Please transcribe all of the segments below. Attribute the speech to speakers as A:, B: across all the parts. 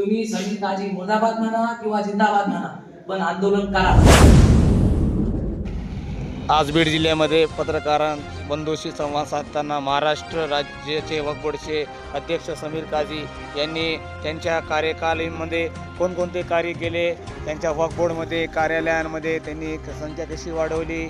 A: तुम्ही समीर मुर्दाबाद म्हणा किंवा जिंदाबाद म्हणा पण आंदोलन करा.
B: आज बीड जिल्ह्यामध्ये पत्रकारांबंधूशी संवाद साधताना महाराष्ट्र राज्याचे वक्फ अध्यक्ष समीर काझी यांनी त्यांच्या कार्यकालीनमध्ये कोणकोणते कार्य केले त्यांच्या वकबोर्डमध्ये कार्यालयांमध्ये त्यांनी संख्या कशी वाढवली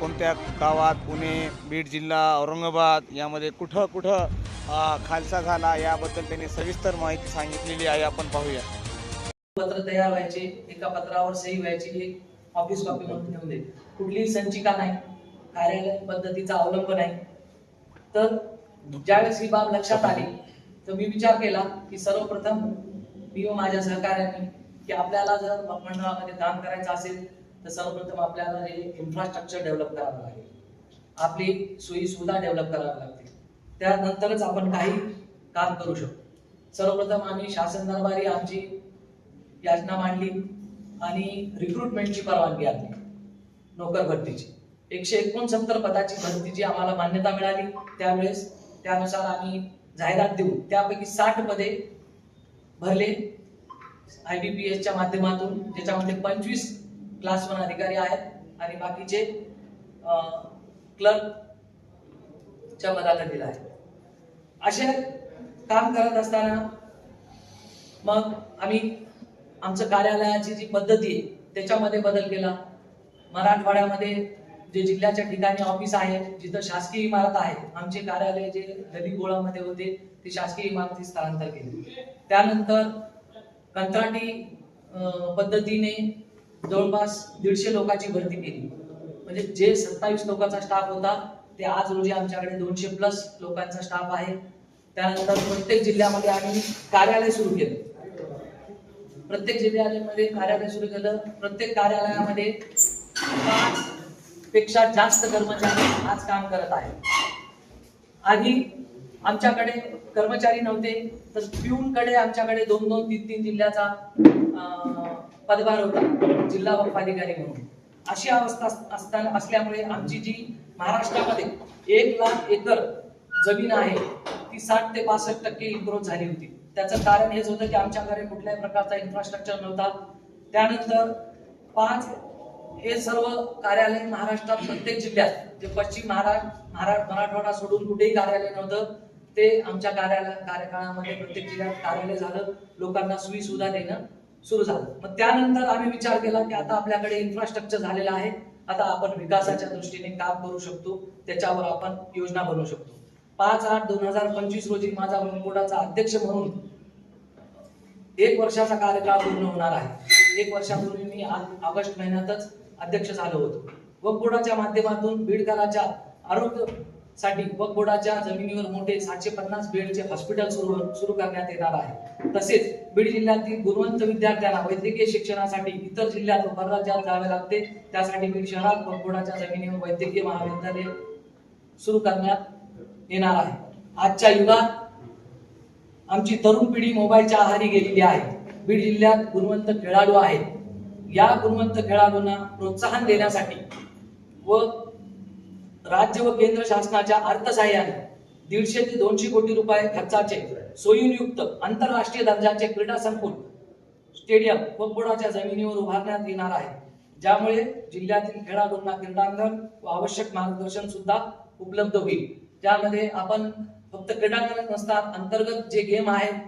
B: कोणत्या गावात पुणे बीड जिल्हा औरंगाबाद यामध्ये कुठं कुठं खालसा झाला याबद्दल त्यांनी सविस्तर माहिती सांगितलेली आहे. आपण पाहूया.
A: पत्र तयार व्हायचे एका पत्रावर सही व्हायची एक ऑफिस कॉपी म्हणून ठेवून दे. कुठलीही संचिका नाही कार्यालय पद्धतीचा अवलंब नाही. तर ज्यावेळेस ही बाब लक्षात आली तर मी विचार केला की सर्वप्रथम मी व माझ्या सहकार्याने की आपल्याला जर मंडळामध्ये काम करायचं असेल तर सर्वप्रथम आपल्याला हे इन्फ्रास्ट्रक्चर डेव्हलप करावं लागेल. आपली सोयी सुविधा डेव्हलप करावी लागतील. त्यानंतरच आपण काही काम करू शकतो. सर्वप्रथम आम्ही शासन दरबारी आमची याचना मांडली आणि रिक्रुटमेंटची परवानगी आणली. नोकर भरतीची. एकशे एकोणसत्तर पदाची भरतीची आम्हाला मान्यता मिळाली त्यावेळेस त्यानुसार आम्ही जाहिरात देऊ त्यापैकी साठ पदे भरले. आय बी पी एसच्या माध्यमातून ज्याच्यामध्ये पंचवीस क्लास वन अधिकारी आहेत आणि बाकीचे क्लर्कच्या पदाला दिला आहे. असे काम करत असताना मग आम्ही आमचं कार्यालयाची जी पद्धती आहे त्याच्यामध्ये बदल केला. मराठवाड्यामध्ये जे जिल्ह्याच्या ठिकाणी ऑफिस आहे जिथं शासकीय इमारत आहे आमचे कार्यालय जे गोळामध्ये होते ते शासकीय इमारतीत स्थलांतर केले. त्यानंतर कंत्राटी पद्धतीने जवळपास दीडशे लोकांची भरती केली. म्हणजे जे सत्तावीस लोकांचा स्टाफ होता ते आज रोजी आमच्याकडे दोनशे प्लस लोकांचा स्टाफ आहे. त्यानंतर प्रत्येक जिल्ह्यामध्ये आम्ही कार्यालय सुरू केलं. प्रत्येक जिल्ह्यामध्ये कार्यालय सुरू केलं. प्रत्येक कार्यालयामध्ये पाच पेक्षा जास्त कर्मचारी आज काम करत आहेत. आधी आमच्याकडे कर्मचारी नव्हते तर पिऊन कडे आमच्याकडे दोन दोन तीन तीन जिल्ह्याचा अं, पदभार होता जिल्हा वक्फ अधिकारी म्हणून. अशी अवस्था असताना असल्यामुळे आमची जी महाराष्ट्रामध्ये एक लाख एकर जमीन आहे. ती साठ ते पासष्ट टक्के इम्प्रूव्ह झाली होती. त्याचं कारण हेच होतं की आमच्याकडे कुठल्याही प्रकारचा इन्फ्रास्ट्रक्चर नव्हता. त्यानंतर पाच हे सर्व कार्यालय महाराष्ट्रात प्रत्येक जिल्ह्यात जे पश्चिम महाराष्ट्र महाराष्ट्र मराठवाडा सोडून कुठेही कार्यालय नव्हतं. ते आमच्या कार्यालय कार्यकाळामध्ये प्रत्येक जिल्ह्यात कार्यालय झालं. लोकांना सोयी देणं सुरू झालं. मग त्यानंतर आम्ही विचार केला की आता आपल्याकडे इन्फ्रास्ट्रक्चर झालेलं आहे. आता आपण विकासाच्या दृष्टीने काम करू शकतो त्याच्यावर आपण योजना बनवू शकतो. पाच आठ दोन हजार पंचवीस रोजी माझा बोर्डाचा अध्यक्ष म्हणून एक वर्षाचा कार्यकाळ पूर्ण होणार आहे. एक वर्षापूर्वी मी ऑगस्ट महिन्यातच अध्यक्ष झालो होतो. व बोर्डाच्या माध्यमातून बीडकराच्या आरोग्य साठी वक्फ बोर्डाच्या जमिनीवर मोठे सातशे पन्नास बेडचे हॉस्पिटल सुरू सुरू करण्यात येणार आहे. तसेच बीड जिल्ह्यातील गुणवंत विद्यार्थ्यांना वैद्यकीय शिक्षणासाठी इतर जिल्ह्यात व परराज्यात जावे लागते. त्यासाठी बीड शहरात वक्फ बोर्डाच्या जमिनीवर वैद्यकीय महाविद्यालय सुरू करण्यात येणार आहे. आजच्या युगात आमची तरुण पिढी मोबाईलच्या आहारी गेलेली आहे. बीड जिल्ह्यात गुणवंत खेळाडू आहेत. या गुणवंत खेळाडूंना प्रोत्साहन देण्यासाठी व राज्य व केंद्र शासनाच्या अर्थसहाय्याने दीडशे ते दोनशे कोटी रुपये खर्चाचे सोयींयुक्त आंतरराष्ट्रीय दर्जाचे क्रीडा संकुल स्टेडियम व जमिनीवर उभारण्यात येणार आहे. ज्यामुळे जिल्ह्यातील खेळाडूंना क्रीडांगण व आवश्यक मार्गदर्शन सुद्धा उपलब्ध होईल. त्यामध्ये आपण फक्त क्रीडांगणच नसतात अंतर्गत जे गेम आहेत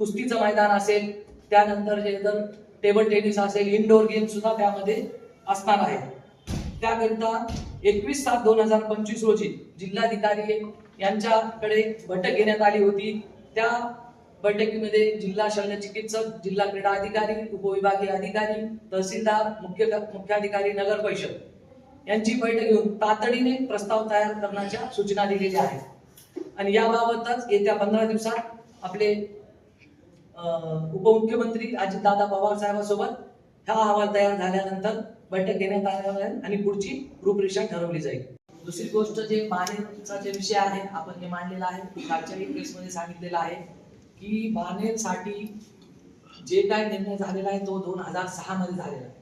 A: कुस्तीचं मैदान असेल त्यानंतर जे जर टेबल टेनिस असेल इनडोअर गेम सुद्धा त्यामध्ये असणार आहे त्याकरिता एकवीस सात दोन हजार पंचवीस रोजी जिल्हाधिकारी यांच्याकडे बैठक घेण्यात आली होती. त्या बैठकीमध्ये जिल्हा शल्य चिकित्सक जिल्हा क्रीडा अधिकारी उपविभागीय अधिकारी तहसीलदार मुख्य मुख्याधिकारी नगर परिषद यांची बैठक घेऊन तातडीने प्रस्ताव तयार करण्याच्या सूचना दिलेल्या आहेत. आणि याबाबतच येत्या पंधरा दिवसात आपले अं, उपमुख्यमंत्री अजितदादा पवार साहेबांसोबत हा अहवाल तयार झाल्यानंतर बैठक घेण्यात आल्या आणि पुढची रूपरेषा ठरवली जाईल. दुसरी गोष्ट जे बाणेरचा जे विषय आहे आपण जे मांडलेला आहे कालच्याही प्रेसमध्ये सांगितलेला आहे की बाणेरसाठी जे काय निर्णय झालेला आहे तो दोन हजार सहा मध्ये झालेला आहे.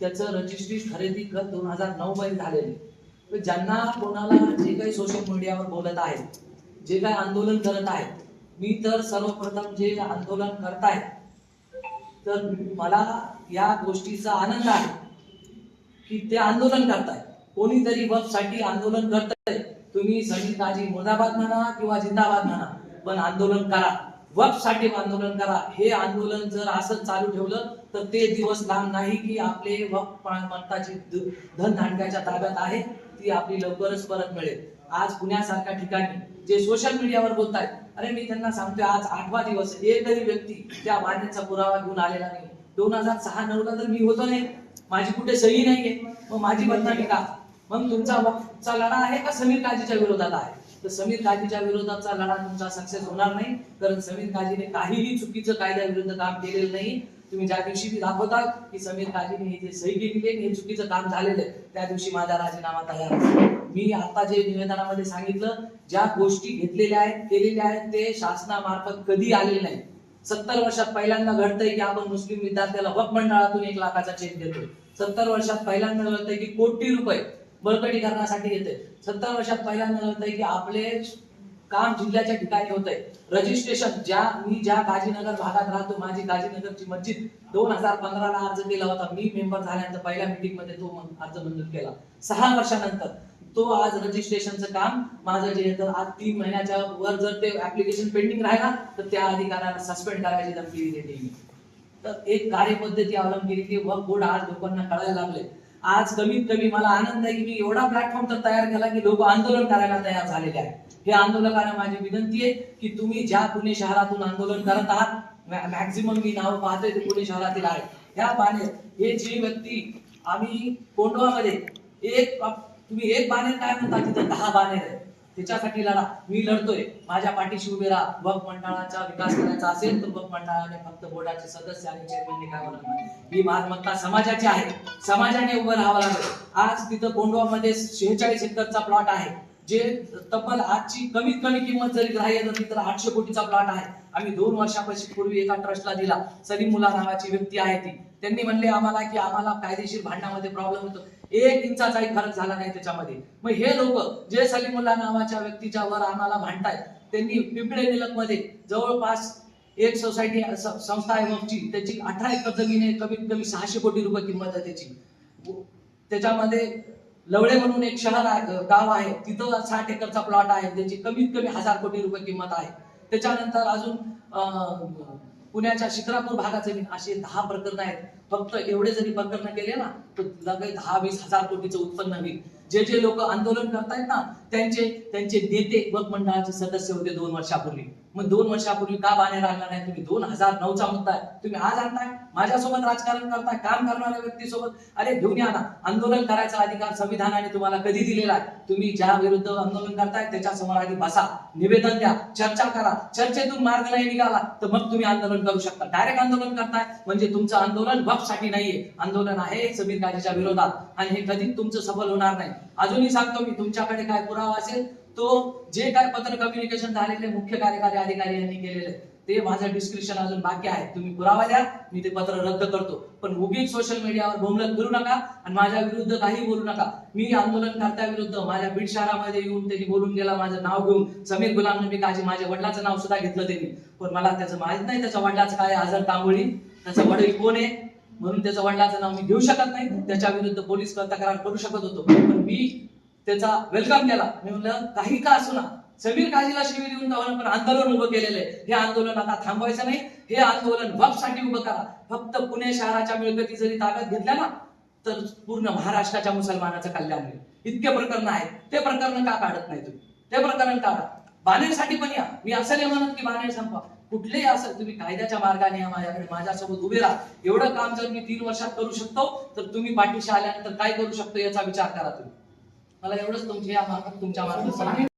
A: त्याचं रजिस्ट्री खरेदी खत दोन हजार नऊ मध्ये झालेली ज्यांना कोणाला जे काही सोशल मीडियावर बोलत आहेत जे काय आंदोलन करत आहेत मी तर सर्वप्रथम जे आंदोलन करतायत तर मला या गोष्टीचा आनंद आहे की ते आंदोलन करताय कोणीतरी बफसाठी आंदोलन करताय. तुम्ही समीर काजी मुर्दाबाद म्हणा किंवा जिंदाबाद म्हणा पण आंदोलन करा. वपसाठी आंदोलन करा. हे आंदोलन जर असंच चालू ठेवलं तर ते दिवस लांब नाही की आपले वक्फ धन धांडक्याच्या ताब्यात आहे ती आपली लवकरच परत मिळेल. आज पुण्यासारख्या ठिकाणी जे सोशल मीडियावर बोलतायत अरे मी त्यांना सांगतोय आज आठवा दिवस एक तरी व्यक्ती त्या बांधण्याचा पुरावा घेऊन आलेला नाही. दोन हजार सहा नऊला तर मी होतो नाही. माझी कुठे सही नाहीये. मग माझी बदनामी का? मग तुमचा लढा आहे का समीर काजीच्या विरोधात आहे? तर समीर काजीच्या विरोधाचा लढा तुमचा सक्सेस होणार नाही. कारण समीर काजीने काहीही चुकीचं कायद्याविरुद्ध काम केलेलं नाही. तुम्ही ज्या दिवशी मी दाखवता की समीर काजीने हे जे सही केलेली आहे हे चुकीचं काम झालेलं आहे त्या दिवशी माझा राजीनामा तयार मी आता जे निवेदनामध्ये सांगितलं ज्या गोष्टी घेतलेल्या आहेत केलेल्या आहेत ते शासनामार्फत कधी आलेले नाही सत्तर वर्षात पहिल्यांदा घडतंय की आपण मुस्लिम विद्यार्थ्याला वक्फ मंडळातून एक लाखाचा चेक देतोय. सत्तर वर्षात पहिल्यांदा घडतंय की कोटी रुपये बळकटीकरणासाठी येते सत्तर वर्षात पहिल्यांदा घडतंय की आपले काम जिल्ह्याच्या ठिकाणी होत आहे रजिस्ट्रेशन ज्या मी ज्या गाजीनगर भागात राहतो माझी गाजीनगरची मस्जिद दोन हजार पंधराला अर्ज केला होता. मी मेंबर झाल्यानंतर पहिल्या मीटिंगमध्ये तो अर्ज मंजूर केला. सहा वर्षानंतर. तो आज रजिस्ट्रेशनचं काम माझं जे तर आज तीन महिन्याच्या वर जर ते ऍप्लिकेशन पेंडिंग राहिला तर त्या अधिकाऱ्याला सस्पेंड करायची धमकी दिली तर एक कार्यपद्धती अवलंबली की वर्क बोर्ड आज लोकांना कळायला लागले. आज कमीत कमी मला आनंद आहे की मी एवढा प्लॅटफॉर्म तर तयार केला की लोक आंदोलन करायला तयार झालेले आहेत. हे आंदोलकांना माझी विनंती आहे की तुम्ही ज्या पुणे शहरातून आंदोलन करत आहात मॅक्झिमम मी नाव पाहतोय ते पुणे शहरातील आहे. ह्या पाण्यात हे जी व्यक्ती आम्ही कोंडवामध्ये एक तुम्ही एक बाणेर काय म्हणता? तिथं दहा बाणेर आहे त्याच्यासाठी लढा. मी लढतोय. माझ्या पाठीशी उभे राहा. वक मंडळाचा विकास करायचा असेल तर वक मंडळाने फक्त बोर्डाचे सदस्य आणि चेअरमॅनने काय म्हणत ही मालमत्ता समाजाची आहे. समाजाने उभं राहावं लागेल. आज तिथं कोंडवामध्ये शेहेचाळीस एकरचा प्लॉट आहे. जे तब्बल आजची कमीत कमी किंमत जरी ग्राह्य धरली तर आठशे कोटीचा प्लॉट आहे. आम्ही दोन वर्षापासून पूर्वी एका ट्रस्टला दिला. सलीम मुला नावाची व्यक्ती आहे ती. त्यांनी म्हणले आम्हाला की आम्हाला कायदेशीर भांडणामध्ये प्रॉब्लेम होतो. एक इंचाचाही फरक झाला नाही त्याच्यामध्ये. मग हे लोक जे सलीमुल्ला नावाच्या व्यक्तीच्या वर आम्हाला भांडतायत त्यांनी पिंपळे निलकमध्ये जवळपास एक सोसायटी संस्था आहे वक्फची त्याची अठरा एकर जमीन आहे कमीत कमी सहाशे कोटी रुपये किंमत आहे त्याची. त्याच्यामध्ये लवळे म्हणून एक शहर आहे गाव आहे तिथं साठ एकरचा प्लॉट आहे त्याची कमीत कमी हजार कोटी रुपये किंमत आहे. त्याच्यानंतर अजून अं, पुण्याच्या शिक्रापूर भागात जमीन असे दहा प्रकरण आहेत. फक्त एवढे जरी प्रकरण केले ना तर लगेच दहा वीस हजार कोटीचं उत्पन्न होईल. जे जे लोक आंदोलन करतायत ना त्यांचे त्यांचे नेते वक मंडळाचे सदस्य होते दोन वर्षापूर्वी. मग दोन वर्षापूर्वी का बाहेर आणला नाही? तुम्ही दोन हजार नऊचा मुद्दा आहे. तुम्ही आज आणताय माझ्यासोबत राजकारण करताय काम करणाऱ्या व्यक्तीसोबत. अरे घेऊन या ना आंदोलन करायचा अधिकार संविधानाने तुम्हाला कधी दिलेला आहे? तुम्ही ज्या विरुद्ध आंदोलन करताय त्याच्यासमोर आधी बसा. निवेदन द्या. चर्चा करा. चर्चेतून मार्ग नाही निघाला तर मग तुम्ही आंदोलन करू शकता. डायरेक्ट आंदोलन करताय म्हणजे तुमचं आंदोलनसाठी नाहीये. आंदोलन आहे समीर गाजीच्या विरोधात. आणि हे कधी तुमचं सफल होणार नाही. अजूनही सांगतो मी तुमच्याकडे काय पुरावा असेल तो जे काय पत्र कम्युनिकेशन झालेले मुख्य कार्यकारी अधिकारी यांनी केलेले ते माझं डिस्क्रिप्शन अजून बाकी आहे. तुम्ही पुरावा द्या मी ते पत्र रद्द करतो. पण उगीच सोशल मीडियावर बोंबलत करू नका आणि माझ्या विरुद्ध काही बोलू नका. मी आंदोलनकर्त्याविरुद्ध माझ्या बीड शहरामध्ये येऊन त्यांनी बोलून गेला माझं नाव घेऊन. समीर गुलाम नबी काजी माझ्या वडिलाचं नाव सुद्धा घेतलं त्यांनी. पण मला त्याचं माहीत नाही त्याच्या वडिलाचं काय आजर तांबोळी त्याचा वडील कोण आहे? म्हणून त्याच्या वडिलाचं नाव मी घेऊ शकत नाही. त्याच्या विरुद्ध पोलीस तक्रार करू शकत होतो. पण मी त्याचा वेलकम केला. मी म्हणलं काही का असू ना. समीर काजीला शिवी देऊन जाऊन पण आंदोलन उभं केलेलं आहे. हे आंदोलन आता थांबवायचं नाही. हे आंदोलन वपसाठी उभं करा. फक्त पुणे शहराच्या मिळकती जरी ताब्यात घेतल्या ना तर पूर्ण महाराष्ट्राच्या मुसलमानाचं कल्याण होईल. इतके प्रकरण आहेत. ते प्रकरण का काढत नाही तुम्ही? ते प्रकरण काढा. बाणेरसाठी पण या. मी असं नाही म्हणत की बाणेर संपवा. कुठलेही असं तुम्ही कायद्याच्या मार्गाने या माझ्याकडे माझ्यासोबत उभे राहा. एवढं काम जर मी तीन वर्षात करू शकतो तर तुम्ही पाठीशी आल्यानंतर काय करू शकतो याचा विचार करा तुम्ही. मला एवढंच तुमच्या या मार्फत तुमच्या मार्फत सांगितलं